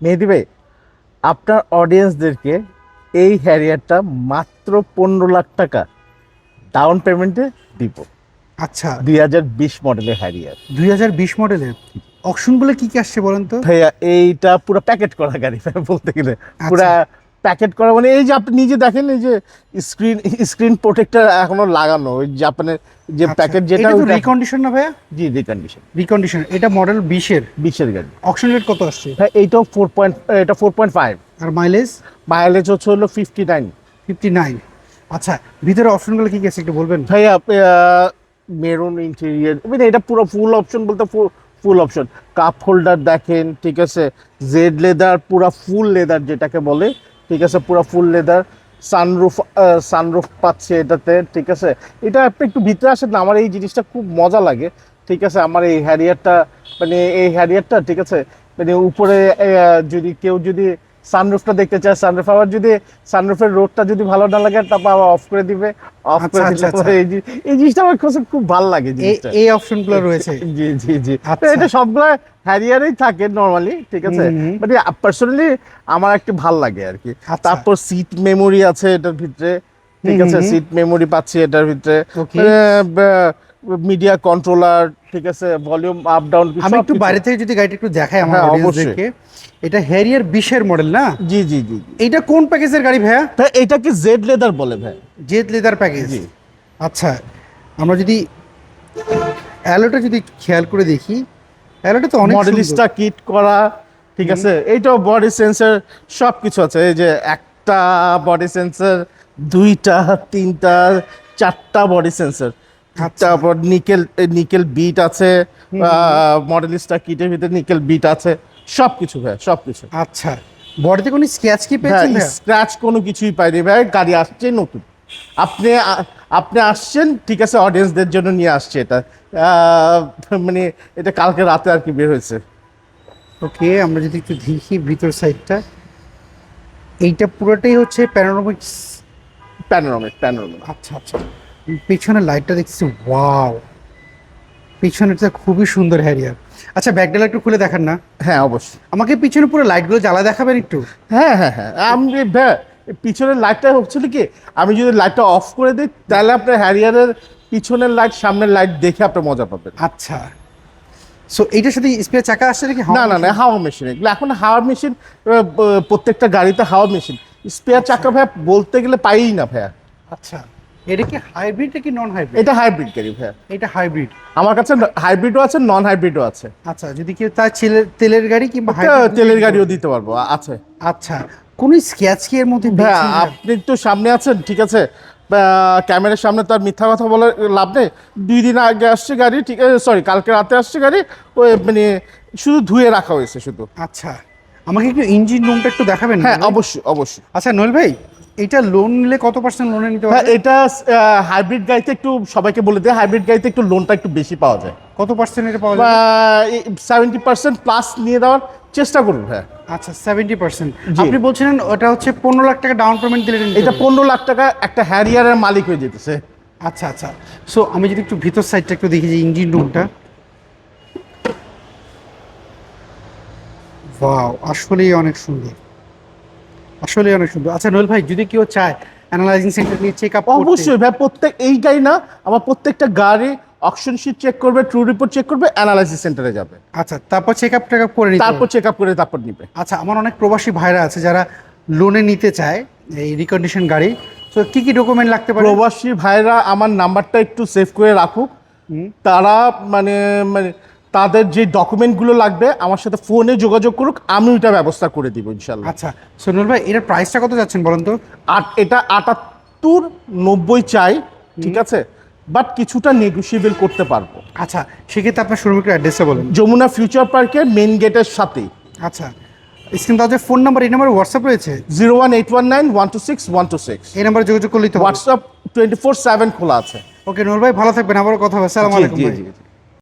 মেহেদি ভাই আপনার অডিয়েন্সদেরকে এই হ্যারিয়ারটা মাত্র পনেরো লাখ টাকা ডাউন পেমেন্টে দিব। আচ্ছা। দুই হাজার বিশ মডেলের হ্যারিয়ার দুই হাজার বিশ মডেলের বলে কি কি আসছে বলেন তো? ভাইয়া এইটা পুরো প্যাকেট করা গাড়ি বলতে গেলে। পুরা প্যাকেট করা মানে এই যে আপনি নিজে দেখেন এই যে স্ক্রিন স্ক্রিন প্রোটেক্টর এখনও লাগানো ওই জাপানের যে প্যাকেট যেটা ওইটা- রিকন্ডিশন না ভাইয়া? জি রিকন্ডিশন রিকন্ডিশন এটা মডেল বিশের বিশের গাড়ি। অপশন রেট কত আসছে? ভাই এইটাও ফোর পয়েন্ট এটা ফোর পয়েন্ট ফাইভ আর মাইলেজ মাইলেজ হচ্ছে হলো ফিফটি নাইন ফিফটি নাইন আচ্ছা ভিতরে অপশনগুলো কি কি আছে একটু বলবেন? ভাইয়া মেরুন ইন্টেরিয়ার মানে এটা পুরো ফুল অপশন বলতে ফুল অপশন কাপ হোল্ডার দেখেন ঠিক আছে? জেড লেদার পুরো ফুল লেদার যেটাকে বলে ঠিক আছে, পুরো ফুল লেদার সানরুফ সানরুফ পাচ্ছে এটাতে, ঠিক আছে? এটা আপনি একটু ভিতরে আসেন না, আমার এই জিনিসটা খুব মজা লাগে, ঠিক আছে? আমার এই হ্যারিয়ারটা মানে এই হ্যারিয়ারটা ঠিক আছে? মানে উপরে যদি কেউ যদি সানরুফটা দেখতে চায় সানরুফ আবার যদি সানরুফের রোডটা যদি ভালো না লাগে তারপর আবার অফ করে দিবে অফ আচ্ছা, করে আচ্ছা, দিলে আচ্ছা। এই জিনিসটা আমার কাছে খুব ভালো লাগে এই জিনিসটা। এই অপশনগুলো রয়েছে। জি জি জি। এটা সবগুলো হ্যারিয়ারেই থাকে নরমালি ঠিক আছে। বাট পার্সোনালি আমার একটু ভালো লাগে আর কি। তারপর সিট মেমোরি আছে এটার ভিতরে ঠিক আছে? সিট মেমোরি পাচ্ছি এটার ভিতরে। Okay. মিডিয়া কন্ট্রোলার ঠিক আছে ভলিউম আপ ডাউন আমি একটু বাইরে থেকে যদি গাড়িটা একটু দেখাই আমার হ্যাঁ, অডিয়েন্সদেরকে এটা হ্যারিয়ার বিশের মডেল না? জি জি জি এটা কোন প্যাকেজের গাড়ি ভাইয়া? ভাই এটাকে জেড লেদার বলে ভাই। জেড লেদার প্যাকেজ জি। আচ্ছা আমরা যদি অ্যালোটা যদি খেয়াল করে দেখি অ্যালোটা তো অনেক মডেলিস্টা কিট করা ঠিক আছে? এইটাও বডি সেন্সর সব কিছু আছে। এই যে একটা বডি সেন্সর দুইটা তিনটা চারটা বডি সেন্সর। তারপর নিকেল নিকেল বিট আছে মডেলিস্টা কিটের ভিতরে নিকেল বিট আছে সব কিছু ভাই সব কিছু আচ্ছা। বডিতে কোনো স্ক্র্যাচ কি পেয়েছেন? স্ক্র্যাচ কোনো কিছুই পাইনি ভাই গাড়ি আসছে নতুন। আপনি আপনি আসছেন ঠিক আছে অডিয়েন্সদের জন্য নিয়ে আসছে এটা। মানে এটা কালকে রাতে আর কি বের হয়েছে। ওকে আমরা যদি একটু দেখি ভিতর সাইডটা এইটা পুরোটাই হচ্ছে প্যানোরামিক্স প্যানোরামিক প্যানোরামিক আচ্ছা আচ্ছা। পিছনে লাইটটা দেখছি ওয়াও পিছনেটা খুবই সুন্দর হ্যারিয়ার আচ্ছা ব্যাকডালা একটু খুলে দেখান না। হ্যাঁ অবশ্যই। আমাকে পিছনে পুরো লাইটগুলো জ্বালা দেখাবেন একটু? হ্যাঁ হ্যাঁ হ্যাঁ। আমি পিছনের লাইটটা হচ্ছিল কি আমি যদি লাইটটা অফ করে দিই তাহলে আপনার হ্যারিয়ারের পিছনের লাইট সামনের লাইট দেখে আপনি মজা পাবেন। আচ্ছা। সো এইটার সাথে স্পেয়ার চাকা আসছে নাকি? না না না হাওয়া মেশিন এগুলো এখন হাওয়া মেশিন প্রত্যেকটা গাড়িতে হাওয়া মেশিন স্পেয়ার চাকা ভাই বলতে গেলে পাইই না ভাইয়া আচ্ছা। এটা কি হাইব্রিড কি নন হাইব্রিড এটা হাইব্রিড গাড়ি ভাইয়া। এটা হাইব্রিড আমার কাছে হাইব্রিডও আছে নন হাইব্রিডও আছে। আচ্ছা যদি কেউ তার তেলের গাড়ি কিংবা তেলের গাড়িও দিতে পারব আছে। আচ্ছা কোন স্কেচ কি এর মধ্যে ভাইয়া? আপনি তো সামনে আছেন ঠিক আছে? ক্যামেরার সামনে তো আর মিথ্যা কথা বলার লাভ নেই। দুই দিন আগে আসছে গাড়ি ঠিক আছে সরি কালকে রাতে আসছে গাড়ি ওই মানে শুধু ধুয়ে রাখা হয়েছে শুধু। আচ্ছা আমাকে একটু ইঞ্জিন রুমটা একটু দেখাবেন হ্যাঁ অবশ্যই অবশ্যই। আচ্ছা নোয়েল ভাই এটা লোন নিলে কত পার্সেন্ট লোনে নিতে হ্যাঁ পারবে? এটা হাইব্রিড গাড়িতে একটু সবাইকে বলে দেয় হাইব্রিড গাড়িতে একটু লোনটা একটু বেশি পাওয়া যায়। কত পার্সেন্ট এটা পাওয়া যাবে? সেভেন্টি পার্সেন্ট প্লাস নিয়ে দেওয়ার চেষ্টা করুন হ্যাঁ। আচ্ছা সেভেন্টি পার্সেন্ট। আপনি বলছিলেন ওটা হচ্ছে পনেরো লাখ টাকা ডাউন পেমেন্ট দিলে এটা পনেরো লাখ টাকা একটা হ্যারিয়ারের মালিক হয়ে যেতেছে। আচ্ছা আচ্ছা। সো আমি যদি একটু ভিতর সাইডটা একটু দেখি যে ইঞ্জিন রুমটা ওয়াও আসলেই অনেক সুন্দর। আসলেই অনেক সুন্দর। আচ্ছা নোয়েল ভাই যদি কেউ চায় অ্যানালাইজিং সেন্টার নিয়ে চেক আপ অবশ্যই ভাই প্রত্যেক এই গাড়ি না আমার প্রত্যেকটা গাড়ি অকশন শিট চেক করবে ট্রু রিপোর্ট চেক করবে অ্যানালাইসিস সেন্টারে যাবে। আচ্ছা তারপর চেক আপ টেক আপ করে নিতে তারপর চেক আপ করে তারপর নিবে। আচ্ছা আমার অনেক প্রবাসী ভাইরা আছে যারা লোনে নিতে চায় এই রিকন্ডিশন গাড়ি। তো কি কি ডকুমেন্ট লাগতে পারে? প্রবাসী ভাইরা আমার নাম্বারটা একটু সেভ করে রাখুক। হুম। তারা মানে মানে তাদের যে ডকুমেন্টগুলো লাগবে আমার সাথে ফোনে যোগাযোগ করুক আমি ওইটা ব্যবস্থা করে দিব ইনশাল্লাহ। আচ্ছা সোনুল ভাই এটার প্রাইসটা কত যাচ্ছেন বলেন তো? আর এটা আটাত্তর নব্বই চাই ঠিক আছে? বাট কিছুটা নেগোসিয়েবল করতে পারব। আচ্ছা সেক্ষেত্রে আপনার শোরুমের অ্যাড্রেসটা বলেন। যমুনা ফিউচার পার্কের মেন গেটের সাথেই আচ্ছা স্ক্রিন তাদের ফোন নাম্বার এই নাম্বারে হোয়াটসঅ্যাপ রয়েছে? Zero one eight one nine one two six one two six এই নাম্বারে যোগাযোগ করলেই তো হোয়াটসঅ্যাপ টোয়েন্টি ফোর সেভেন খোলা আছে। ওকে নূর ভাই ভালো থাকবেন আবারও কথা হবে। সালাম আলাইকুম।